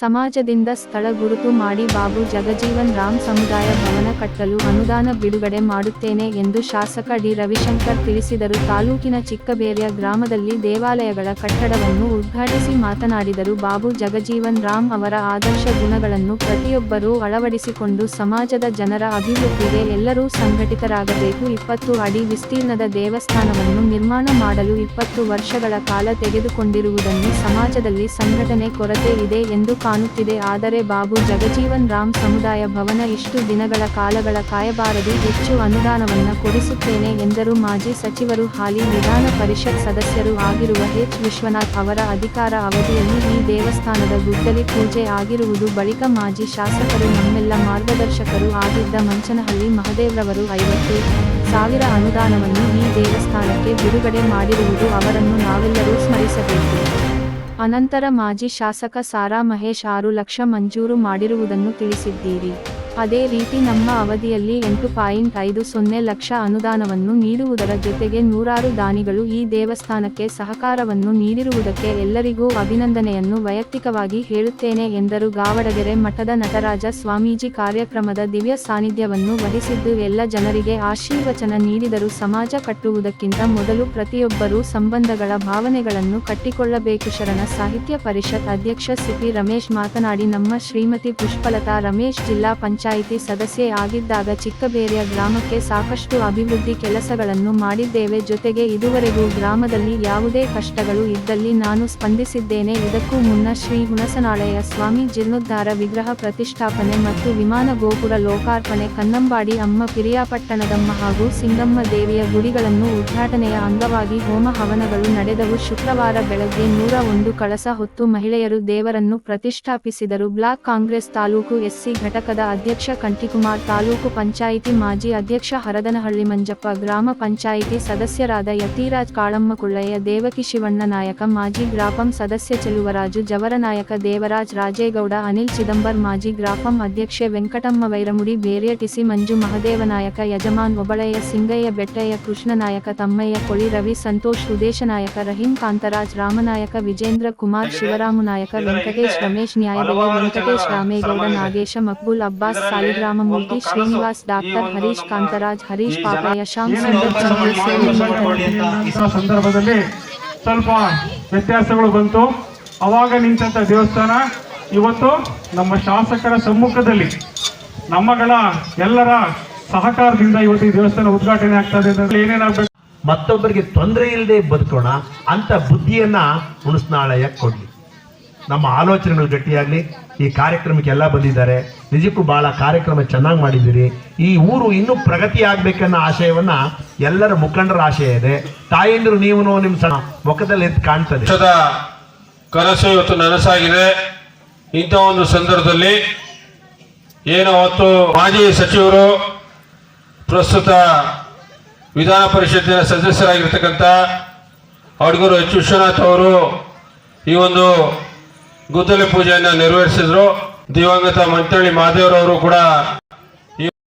ಸಮಾಜದಿಂದ ಸ್ಥಳ ಗುರುತು ಮಾಡಿ ಬಾಬು ಜಗಜೀವನ್ ರಾಮ್ ಸಮುದಾಯ ಭವನ ಕಟ್ಟಲು ಅನುದಾನ ಬಿಡುಗಡೆ ಮಾಡುತ್ತೇನೆ ಎಂದು ಶಾಸಕ ಡಿ ರವಿಶಂಕರ್ ತಿಳಿಸಿದರು. ತಾಲೂಕಿನ ಚಿಕ್ಕಬೇರಿಯ ಗ್ರಾಮದಲ್ಲಿ ದೇವಾಲಯಗಳ ಕಟ್ಟಡವನ್ನು ಉದ್ಘಾಟಿಸಿ ಮಾತನಾಡಿದರು. ಬಾಬು ಜಗಜೀವನ್ ರಾಮ್ ಅವರ ಆದರ್ಶ ಗುಣಗಳನ್ನು ಪ್ರತಿಯೊಬ್ಬರೂ ಅಳವಡಿಸಿಕೊಂಡು ಸಮಾಜದ ಜನರ ಅಭಿವೃದ್ಧಿಗೆ ಎಲ್ಲರೂ ಸಂಘಟಿತರಾಗಬೇಕು. ಇಪ್ಪತ್ತು ಅಡಿ ವಿಸ್ತೀರ್ಣದ ದೇವಸ್ಥಾನವನ್ನು ನಿರ್ಮಾಣ ಮಾಡಲು ಇಪ್ಪತ್ತು ವರ್ಷಗಳ ಕಾಲ ತೆಗೆದುಕೊಂಡಿರುವುದನ್ನು ಸಮಾಜದಲ್ಲಿ ಸಂಘಟನೆ ಕೊರತೆ ಇದೆ ಎಂದು ಕಾಣುತ್ತಿದೆ. ಆದರೆ ಬಾಬು ಜಗಜೀವನ್ ರಾಮ್ ಸಮುದಾಯ ಭವನ ಇಷ್ಟು ದಿನಗಳ ಕಾಲಗಳ ಕಾಯಬಾರದು ಹೆಚ್ಚು ಅನುದಾನವನ್ನು ಕೊಡಿಸುತ್ತೇನೆ ಎಂದರು. ಮಾಜಿ ಸಚಿವರು ಹಾಲಿ ವಿಧಾನ ಪರಿಷತ್ ಸದಸ್ಯರು ಆಗಿರುವ ಎಚ್. ವಿಶ್ವನಾಥ್ ಅವರ ಅಧಿಕಾರ ಅವಧಿಯಲ್ಲಿ ಈ ದೇವಸ್ಥಾನದ ಗುದ್ದಲಿ ಪೂಜೆ ಆಗಿರುವುದು ಬಳಿಕ ಮಾಜಿ ಶಾಸಕರು ನಮ್ಮೆಲ್ಲ ಮಾರ್ಗದರ್ಶಕರು ಆಗಿದ್ದ ಮಂಚನಹಳ್ಳಿ ಮಹದೇವ್ರವರು ಐವತ್ತು ಸಾವಿರ ಅನುದಾನವನ್ನು ಈ ದೇವಸ್ಥಾನಕ್ಕೆ ಬಿಡುಗಡೆ ಮಾಡಿರುವುದು ಅವರನ್ನು ನಾವೆಲ್ಲರೂ ಸ್ಮರಿಸಬೇಕು. ಅನಂತರ ಮಾಜಿ ಶಾಸಕ ಸಾರಾ ಮಹೇಶ್ ಆರು ಲಕ್ಷ ಮಂಜೂರು ಮಾಡಿರುವುದನ್ನು ತಿಳಿಸಿದ್ದೀರಿ. ಅದೇ ರೀತಿ ನಮ್ಮ ಅವಧಿಯಲ್ಲಿ ಎಂಟು ಪಾಯಿಂಟ್ ಐದು ಸೊನ್ನೆ ಲಕ್ಷ ಅನುದಾನವನ್ನು ನೀಡುವುದರ ಜೊತೆಗೆ ನೂರಾರು ದಾನಿಗಳು ಈ ದೇವಸ್ಥಾನಕ್ಕೆ ಸಹಕಾರವನ್ನು ನೀಡಿರುವುದಕ್ಕೆ ಎಲ್ಲರಿಗೂ ಅಭಿನಂದನೆಯನ್ನು ವೈಯಕ್ತಿಕವಾಗಿ ಹೇಳುತ್ತೇನೆ ಎಂದರು. ಗಾವಡಗೆರೆ ಮಠದ ನಟರಾಜ ಸ್ವಾಮೀಜಿ ಕಾರ್ಯಕ್ರಮದ ದಿವ್ಯ ಸಾನ್ನಿಧ್ಯವನ್ನು ವಹಿಸಿದ್ದು ಎಲ್ಲ ಜನರಿಗೆ ಆಶೀರ್ವಚನ ನೀಡಿದರು ಸಮಾಜ ಕಟ್ಟುವುದಕ್ಕಿಂತ ಮೊದಲು ಪ್ರತಿಯೊಬ್ಬರೂ ಸಂಬಂಧಗಳ ಭಾವನೆಗಳನ್ನು ಕಟ್ಟಿಕೊಳ್ಳಬೇಕು. ಶರಣ ಸಾಹಿತ್ಯ ಪರಿಷತ್ ಅಧ್ಯಕ್ಷ ಸಿಪಿ ರಮೇಶ್ ಮಾತನಾಡಿ, ನಮ್ಮ ಶ್ರೀಮತಿ ಪುಷ್ಪಲತಾ ರಮೇಶ್ ಜಿಲ್ಲಾ ಪಂಚಾಯಿತಿ ಸದಸ್ಯೆ ಆಗಿದ್ದಾಗ ಚಿಕ್ಕಬೇರಿಯ ಗ್ರಾಮಕ್ಕೆ ಸಾಕಷ್ಟು ಅಭಿವೃದ್ಧಿ ಕೆಲಸಗಳನ್ನು ಮಾಡಿದ್ದೇವೆ. ಜೊತೆಗೆ ಇದುವರೆಗೂ ಗ್ರಾಮದಲ್ಲಿ ಯಾವುದೇ ಕಷ್ಟಗಳು ಇದ್ದಲ್ಲಿ ನಾನು ಸ್ಪಂದಿಸಿದ್ದೇನೆ. ಇದಕ್ಕೂ ಮುನ್ನ ಶ್ರೀ ಹುಣಸನಾಳಯ ಸ್ವಾಮಿ ಜೀರ್ಣೋದ್ಧಾರ ವಿಗ್ರಹ ಪ್ರತಿಷ್ಠಾಪನೆ ಮತ್ತು ವಿಮಾನ ಗೋಪುರ ಲೋಕಾರ್ಪಣೆ ಕನ್ನಂಬಾಡಿ ಅಮ್ಮ ಪಿರಿಯಾಪಟ್ಟಣದಮ್ಮ ಹಾಗೂ ಸಿಂಗಮ್ಮ ದೇವಿಯ ಗುಡಿಗಳನ್ನು ಉದ್ಘಾಟನೆಯ ಅಂಗವಾಗಿ ಹೋಮ ಹವನಗಳು ನಡೆದವು. ಶುಕ್ರವಾರ ಬೆಳಗ್ಗೆ ನೂರ ಒಂದು ಕಳಸ ಹೊತ್ತು ಮಹಿಳೆಯರು ದೇವರನ್ನು ಪ್ರತಿಷ್ಠಾಪಿಸಿದರು. ಬ್ಲಾಕ್ ಕಾಂಗ್ರೆಸ್ ತಾಲೂಕು ಎಸ್ಸಿ ಘಟಕದ ಅಧ್ಯಕ್ಷ ಕಂಠಿಕುಮಾರ್ ತಾಲೂಕು ಪಂಚಾಯಿತಿ ಮಾಜಿ ಅಧ್ಯಕ್ಷ ಹರದನಹಳ್ಳಿ ಮಂಜಪ್ಪ, ಗ್ರಾಮ ಪಂಚಾಯಿತಿ ಸದಸ್ಯರಾದ ಯತಿರಾಜ್ ಕಾಳಮ್ಮ ಕುಳ್ಳಯ್ಯ ದೇವಕಿ ಶಿವಣ್ಣ ನಾಯಕ, ಮಾಜಿ ಗ್ರಾಪಂ ಸದಸ್ಯ ಚೆಲುವರಾಜು ಜವರನಾಯಕ ದೇವರಾಜ್ ರಾಜೇಗೌಡ, ಅನಿಲ್ ಚಿದಂಬರ್, ಮಾಜಿ ಗ್ರಾಪಂ ಅಧ್ಯಕ್ಷೆ ವೆಂಕಟಮ್ಮ ವೈರಮುಡಿ ಬೇರ್ಯಟಿಸಿ ಮಂಜು ಮಹದೇವನಾಯಕ ಯಜಮಾನ್ ಒಬಳಯ್ಯ, ಸಿಂಗಯ್ಯ ಬೆಟ್ಟಯ್ಯ ಕೃಷ್ಣನಾಯಕ ತಮ್ಮಯ್ಯ ಕೊಳಿ ರವಿ, ಸಂತೋಷ್ ಉದೇಶ ನಾಯಕ, ರಹೀಂ ಕಾಂತರಾಜ್, ರಾಮನಾಯಕ, ವಿಜೇಂದ್ರ ಕುಮಾರ್, ಶಿವರಾಮು ನಾಯಕ, ವೆಂಕಟೇಶ್ ರಮೇಶ್ ನ್ಯಾಯಬೆಲೆ ವೆಂಕಟೇಶ್ ರಾಮೇಗೌಡ, ನಾಗೇಶ ಮಕ್ಬೂಲ್, ಅಬ್ಬಾಸ್ ಸಾಲಿಗ್ರಾಮಮೂರ್ತಿ ಶ್ರೀನಿವಾಸ್ ಡಾಕ್ಟರ್ ಹರೀಶ್ ಕಾಂತರಾಜ್ ಹರೀಶ್ ಪಾಪಯ್ಯ ಶಾಮ್ ಸುಂದರ್ ಸಂದರ್ಭದಲ್ಲಿ ಸ್ವಲ್ಪ ವ್ಯತ್ಯಾಸಗಳು ಬಂತು ಅವಾಗ ನಿಂತ ದೇವಸ್ಥಾನ ಇವತ್ತು ನಮ್ಮ ಶಾಸಕರ ಸಮ್ಮುಖದಲ್ಲಿ ನಮ್ಮಗಳ ಎಲ್ಲರ ಸಹಕಾರದಿಂದ ಇವತ್ತು ಈ ದೇವಸ್ಥಾನ ಉದ್ಘಾಟನೆ ಆಗ್ತಾ ಇದೆ ಅಂದ್ರೆ ಏನೇನಾಗಬೇಕು ಮತ್ತೊಬ್ಬರಿಗೆ ತೊಂದರೆ ಇಲ್ಲದೆ ಬದುಕೋಣ ಅಂತ ಬುದ್ಧಿಯನ್ನ ಹುಣಸ್ನಾಳಯ್ಯ ಕೊಡ್ಲಿ ನಮ್ಮ ಆಲೋಚನೆಗಳು ಗಟ್ಟಿಯಾಗ್ಲಿ ಈ ಕಾರ್ಯಕ್ರಮಕ್ಕೆ ಎಲ್ಲ ಬಂದಿದ್ದಾರೆ. ನಿಜಕ್ಕೂ ಬಹಳ ಕಾರ್ಯಕ್ರಮ ಚೆನ್ನಾಗಿ ಮಾಡಿದ್ದೀರಿ. ಈ ಊರು ಇನ್ನೂ ಪ್ರಗತಿ ಆಗಬೇಕನ್ನೋ ಆಶಯವನ್ನ ಎಲ್ಲರ ಮುಖಂಡರ ಆಶಯ ಇದೆ. ತಾಯಂದ್ರು ನೀವು ನಿಮ್ಮ ಸಣ್ಣ ಮುಖದಲ್ಲಿ ಎದ್ದು ಕಾಣ್ತದೆ. ಕನಸು ಇವತ್ತು ನನಸಾಗಿದೆ. ಇಂಥ ಒಂದು ಸಂದರ್ಭದಲ್ಲಿ ಏನು ಅವತ್ತು ಮಾಜಿ ಸಚಿವರು ಪ್ರಸ್ತುತ ವಿಧಾನ ಪರಿಷತ್ತಿನ ಸದಸ್ಯರಾಗಿರ್ತಕ್ಕಂಥ ಅಡ್ಗೂರು ಎಚ್ ವಿಶ್ವನಾಥ್ ಅವರು ಈ ಒಂದು ಗುದ್ದಲಿ ಪೂಜೆಯನ್ನು ನೆರವೇರಿಸಿದ್ರು. ದಿವಂಗತ ಮಂತಳ್ಳಿ ಮಹಾದೇವರವರು ಕೂಡ